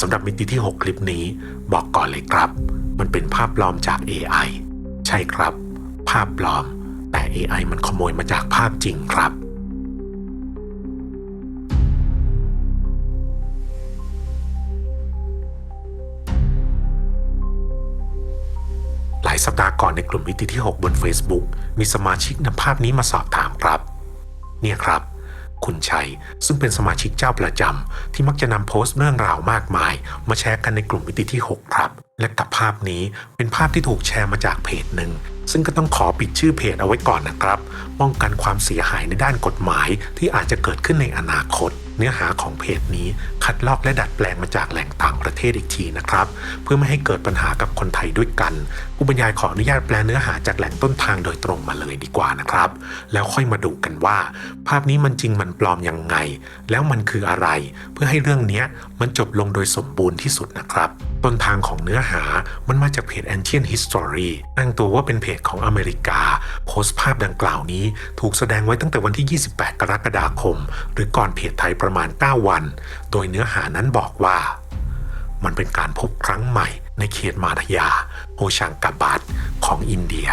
สำหรับมิติที่ 6 คลิปนี้บอกก่อนเลยครับ มันเป็นภาพปลอมจาก AI ใช่ครับ ภาพปลอม แต่ AI มันขโมยมาจากภาพจริงครับ หลายสัปดาห์ก่อนในกลุ่มมิติที่ 6 บน Facebook มีสมาชิกนำภาพนี้มาสอบถามครับ เนี่ยครับ คุณชัย ซึ่งเป็นสมาชิกเจ้าประจำที่มักจะนำโพสต์เรื่องราวมากมาย มาแชร์กันในกลุ่มมิติที่ 6 ครับ และกับภาพนี้เป็นภาพที่ถูกแชร์มาจากเพจหนึ่งซึ่งก็ต้องขอปิดชื่อเพจเอาไว้ก่อนนะครับ ป้องกันความเสียหายในด้านกฎหมายที่อาจจะเกิดขึ้นในอนาคต เนื้อหาของเพจนี้คัดลอกและดัดแปลงมาจากแหล่งต่างประเทศอีกทีนะครับ เพื่อไม่ให้เกิดปัญหากับคนไทยด้วยกัน ผู้บรรยายขออนุญาตแปลเนื้อหาจากแหล่งต้นทางโดยตรงมาเลยดีกว่านะครับ แล้วค่อยมาดูกันว่า ภาพนี้มันจริงมันปลอมยังไง แล้วมันคืออะไร เพื่อให้เรื่องนี้มันจบลงโดยสมบูรณ์ที่สุดนะครับต้นทางของเนื้อหามันมาจากเพจ Ancient History อ้างตัวว่าเป็นเพจของอเมริกา โพสต์ภาพดังกล่าวนี้ถูกแสดงไว้ตั้งแต่วันที่ 28 กรกฎาคม หรือก่อนเพจไทยประมาณ 9 วัน โดยเนื้อหานั้นบอกว่า มันเป็นการพบครั้งใหม่ในเขตมาทยาโฮชังกาบัตของอินเดีย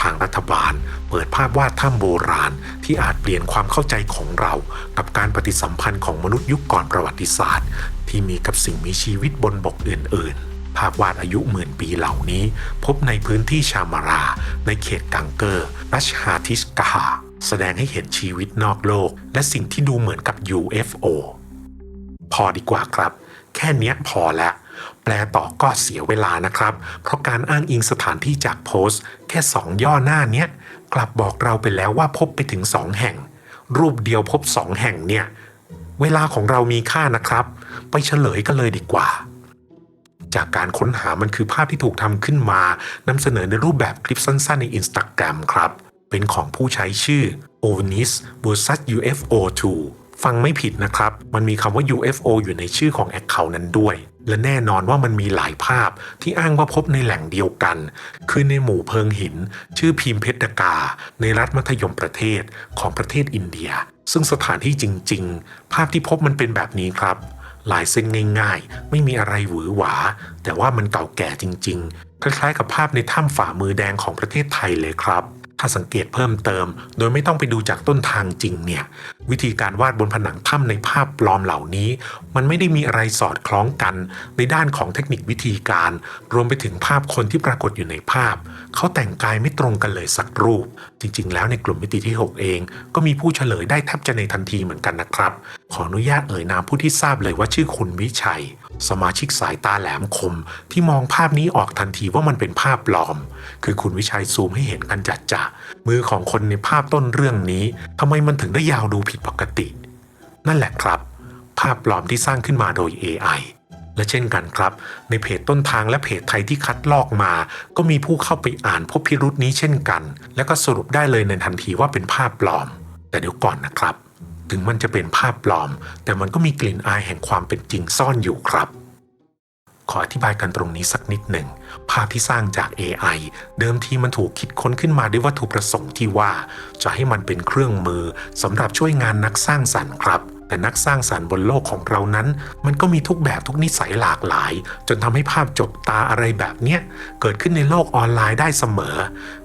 ทางรัฐบาลเปิดภาพวาดถ้ำโบราณที่อาจเปลี่ยนความเข้าใจของเรา กับการปฏิสัมพันธ์ของมนุษย์ยุคก่อนประวัติศาสตร์ ที่มีกับสิ่งมีชีวิตบนบกอื่นๆ ภาพวาดอายุหมื่นปีเหล่านี้ พบในพื้นที่ชามารา ในเขตกังเกอร์รัชฮาทิสกาแสดงให้เห็นชีวิตนอกโลก และสิ่งที่ดูเหมือนกับ UFO พอดีกว่าครับ แค่นี้พอแล้วแปลต่อก็เสียเวลานะครับ เพราะการอ้างอิงสถานที่จากโพสต์ แค่สองย่อหน้าเนี้ย กลับบอกเราไปแล้วว่าพบไปถึงสองแห่ง รูปเดียวพบสองแห่งเนี่ย เวลาของเรามีค่านะครับ ไปเฉลยกันเลยดีกว่า การค้นหามันคือภาพที่ถูกทำขึ้นมานำเสนอในรูปแบบคลิปสั้นๆใน Instagram ครับ เป็นของผู้ใช้ชื่อ o n i s vs UFO 2 ฟังไม่ผิดนะครับ มันมีคำว่า UFO อยู่ในชื่อของ Account นั้นด้วย และแน่นอนว่ามันมีหลายภาพที่อ้างว่าพบในแหล่งเดียวกัน คือในหมู่เพิงหิน ชื่อพิมเพชรกา ในรัฐมัธยมประเทศของประเทศอินเดีย ซึ่งสถานที่จริง ๆ ภาพที่พบมันเป็นแบบนี้ครับ ลายเส้นง่ายๆ ไม่มีอะไรหวือหวา แต่ว่ามันเก่าแก่จริงๆ คล้ายๆกับภาพในถ้ำฝ่ามือแดงของประเทศไทยเลยครับ ถ้าสังเกตเพิ่มเติม โดยไม่ต้องไปดูจากต้นทางจริงเนี่ย วิธีการวาดบนผนังถ้ำในภาพปลอมเหล่านี้ มันไม่ได้มีอะไรสอดคล้องกัน ในด้านของเทคนิควิธีการ รวมไปถึงภาพคนที่ปรากฏอยู่ในภาพ เขาแต่งกายไม่ตรงกันเลยสักรูป จริง ๆ แล้วในกลุ่มมิติที่ 6 เอง ก็มีผู้เฉลยได้แทบจะในทันทีเหมือนกันนะครับ ขออนุญาตเอ่ยนามผู้ที่ทราบเลยว่าชื่อคุณวิชัย สมาชิกสายตาแหลมคมที่มองภาพนี้ออกทันทีว่ามันเป็นภาพปลอม คือคุณวิชัยซูมให้เห็นกันจัดจ่ามือของคนในภาพต้นเรื่องนี้ทำไมมันถึงได้ยาวดูผิดปกติ นั่นแหละครับ ภาพปลอมที่สร้างขึ้นมาโดย AI และเช่นกันครับ ในเพจต้นทางและเพจไทยที่คัดลอกมา ก็มีผู้เข้าไปอ่านพบพิรุษนี้เช่นกัน และก็สรุปได้เลยในทันทีว่าเป็นภาพปลอม แต่เดี๋ยวก่อนนะครับ ถึงมันจะเป็นภาพปลอม แต่มันก็มีกลิ่นอายแห่งความเป็นจริงซ่อนอยู่ครับ ขออธิบายกันตรงนี้สักนิดหนึ่ง ภาพที่สร้างจาก AI เดิมทีมันถูกคิดค้นขึ้นมาด้วยวัตถุประสงค์ที่ว่า จะให้มันเป็นเครื่องมือสำหรับช่วยงานนักสร้างสรรค์ครับ แต่นักสร้างสรรค์บนโลกของเรานั้น มันก็มีทุกแบบทุกนิสัยหลากหลาย จนทำให้ภาพจบตาอะไรแบบเนี้ยเกิดขึ้นในโลกออนไลน์ได้เสมอ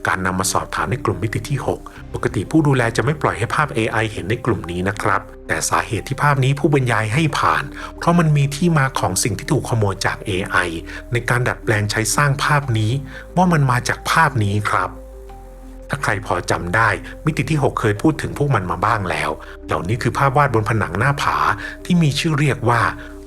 การนำมาสอบถามในกลุ่มมิติที่ 6 ปกติผู้ดูแลจะไม่ปล่อยให้ภาพ AI เห็นในกลุ่มนี้นะครับ แต่สาเหตุที่ภาพนี้ผู้บรรยายให้ผ่าน เพราะมันมีที่มาของสิ่งที่ถูกขโมยจาก AI ในการดัดแปลงใช้สร้างภาพนี้ ว่ามันมาจากภาพนี้ครับ ถ้าใครพอจำได้ มิติที่ 6 เคยพูดถึงพวกมันมาบ้างแล้ว เหล่านี้คือภาพวาดบนผนังหน้าผาที่มีชื่อเรียกว่า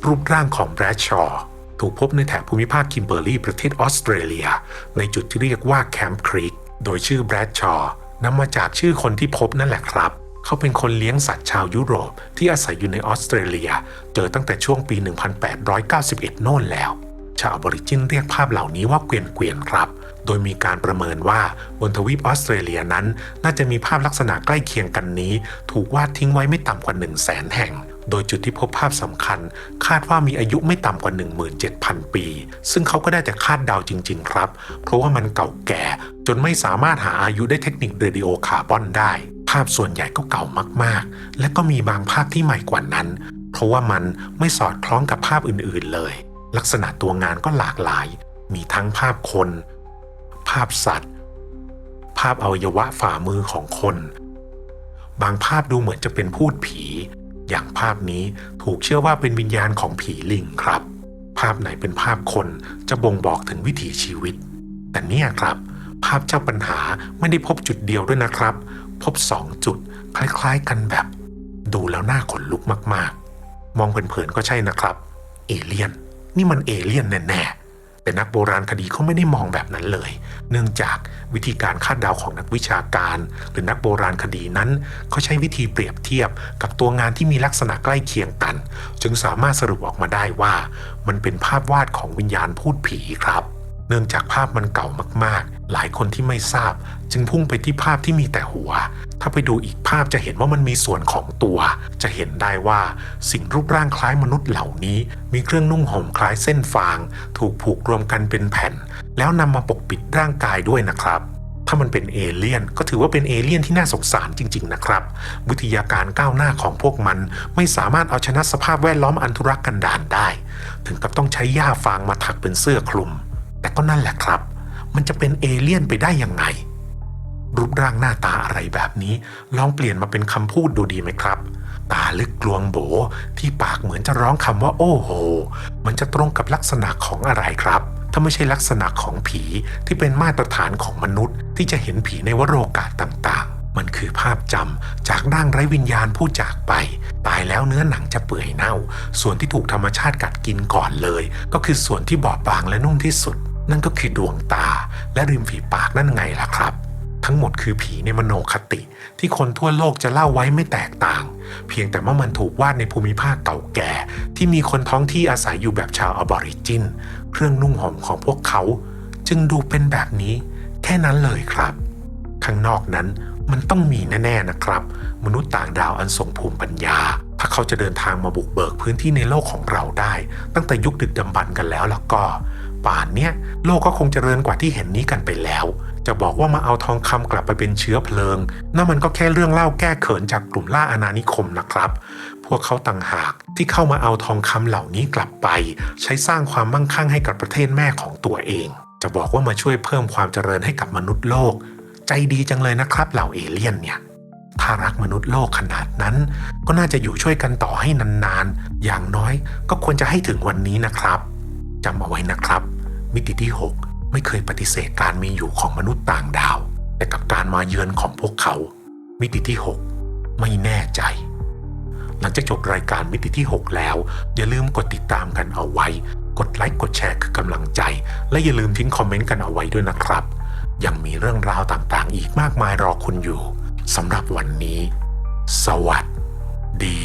รูปร่างของแบรดชอว์ถูกพบในแถบภูมิภาคคิมเบอร์ลีย์ประเทศออสเตรเลีย ในจุดที่เรียกว่าแคมป์ครีกโดยชื่อแบรดชอว์นำมาจากชื่อคนที่พบนั่นแหละครับ เขาเป็นคนเลี้ยงสัตว์ชาวยุโรปที่อาศัยอยู่ในออสเตรเลีย เจอตั้งแต่ช่วงปี 1891 โน่นแล้ว ชาวอบอริจินเรียกภาพเหล่านี้ว่าเกวียนเกวียนๆครับ โดยมีการประเมินว่าบนทวีปออสเตรเลียนั้น น่าจะมีภาพลักษณะใกล้เคียงกันนี้ ถูกวาดทิ้งไว้ไม่ต่ำกว่า 1 0 0 0 0แสนแห่ง โดยจุดที่พบภาพสำคัญ คาดว่ามีอายุไม่ต่ำกว่า 17,000 ปี ซึ่งเขาก็ได้แต่คาดเดาจริง ๆ ครับ เพราะว่ามันเก่าแก่ จนไม่สามารถหาอายุได้เทคนิคเรดิโอคาร์บอนได้ ภาพส่วนใหญ่ก็เก่ามากๆ และก็มีบางภาพที่ใหม่กว่านั้น เพเพราะว่ามันไม่สอดคล้องกับภาพอื่นๆเลย ลักษณะตัวงานก็หลากหลาย มีทั้งภาพคน ภาพสัตว์ ภาพอวัยวะฝ่ามือของคน บางภาพดูเหมือนจะเป็นพูดผี อย่างภาพนี้ถูกเชื่อว่าเป็นวิญญาณของผีลิงครับ ภาพไหนเป็นภาพคนจะบ่งบอกถึงวิถีชีวิต แต่เนี่ยครับ ภาพเจ้าปัญหาไม่ได้พบจุดเดียวด้วยนะครับ พบสองจุดคล้ายๆกันแบบ ดูแล้วน่าขนลุกมากๆ มองเผินๆก็ใช่นะครับ เอเลี่ยน นี่มันเอเลี่ยนแน่ๆ แต่นักโบราณคดีเขาไม่ได้มองแบบนั้นเลย เนื่องจากวิธีการคาดเดาของนักวิชาการ หรือนักโบราณคดีนั้นเขาใช้วิธีเปรียบเทียบกับตัวงานที่มีลักษณะใกล้เคียงกัน จึงสามารถสรุปออกมาได้ว่า มันเป็นภาพวาดของวิญญาณพูดผีครับ เนื่องจากภาพมันเก่ามากๆ หลายคนที่ไม่ทราบ จึงพุ่งไปที่ภาพที่มีแต่หัว ถ้าไปดูอีกภาพจะเห็นว่ามันมีส่วนของตัว จะเห็นได้ว่าสิ่งรูปร่างคล้ายมนุษย์เหล่านี้ มีเครื่องนุ่งห่มคล้ายเส้นฟาง ถูกผูกรวมกันเป็นแผ่น แล้วนำมาปกปิดร่างกายด้วยนะครับถ้ามันเป็นเอเลี่ยนก็ถือว่าเป็นเอเลี่ยนที่น่าสงสารจริง ๆ นะครับ วิทยาการก้าวหน้าของพวกมันไม่สามารถเอาชนะสภาพแวดล้อมอันธุรกันดารได้ ถึงกับต้องใช้หญ้าฟางมาถักเป็นเสื้อคลุม แต่ก็นั่นแหละครับ มันจะเป็นเอเลี่ยนไปได้ยังไง รูปร่างหน้าตาอะไรแบบนี้ ลองเปลี่ยนมาเป็นคำพูดดูดีไหมครับ ตาลึกกลวงโบที่ปากเหมือนจะร้องคำว่าโอ้โห มันจะตรงกับลักษณะของอะไรครับถ้าไม่ใช่ลักษณะของผีที่เป็นมาตรฐานของมนุษย์ ที่จะเห็นผีในวโรกาสต่างๆ มันคือภาพจำจากร่างไร้วิญญาณผู้จากไป ตายแล้วเนื้อหนังจะเปื่อยเน่า ส่วนที่ถูกธรรมชาติกัดกินก่อนเลย ก็คือส่วนที่บอบบางและนุ่มที่สุด นั่นก็คือดวงตาและริมฝีปากนั่นไงล่ะครับ ทั้งหมดคือผีในมโนคติ ที่คนทั่วโลกจะเล่าไว้ไม่แตกต่าง เพียงแต่ว่ามันถูกวาดในภูมิภาคเก่าแก่ ที่มีคนท้องที่อาศัยอยู่แบบชาวอบอริจิน เครื่องนุ่งห่มของพวกเขา จึงดูเป็นแบบนี้ แค่นั้นเลยครับ ข้างนอกนั้นมันต้องมีแน่ๆนะครับ มนุษย์ต่างดาวอันทรงภูมิปัญญา ถ้าเขาจะเดินทางมาบุกเบิกพื้นที่ในโลกของเราได้ ตั้งแต่ยุคดึกดำบรรพ์กันแล้วแล้วก็ ป่านเนี้ยโลกก็คงเจริญกว่าที่เห็นนี้กันไปแล้ว จะบอกว่ามาเอาทองคำกลับไปเป็นเชื้อเพลิงนั่นมันก็แค่เรื่องเล่าแก้เขินจากกลุ่มล่าอาณานิคมนะครับ พวกเขาต่างหากที่เข้ามาเอาทองคำเหล่านี้กลับไป ใช้สร้างความมั่งคั่งให้กับประเทศแม่ของตัวเอง จะบอกว่ามาช่วยเพิ่มความเจริญให้กับมนุษย์โลก ใจดีจังเลยนะครับเหล่าเอเลี่ยนเนี่ยถ้ารักมนุษย์โลกขนาดนั้น ก็น่าจะอยู่ช่วยกันต่อให้นานๆ อย่างน้อยก็ควรจะให้ถึงวันนี้นะครับจำเอาไว้นะครับ มิติที่ 6 ไม่เคยปฏิเสธการมีอยู่ของมนุษย์ต่างดาว แต่กับการมาเยือนของพวกเขา มิติที่ 6 ไม่แน่ใจ หลังจากจบรายการมิติที่ 6 แล้ว อย่าลืมกดติดตามกันเอาไว้ กดไลค์กดแชร์คือกำลังใจ และอย่าลืมทิ้งคอมเมนต์กันเอาไว้ด้วยนะครับ ยังมีเรื่องราวต่างๆ อีกมากมายรอคุณอยู่สำหรับวันนี้ สวัสดี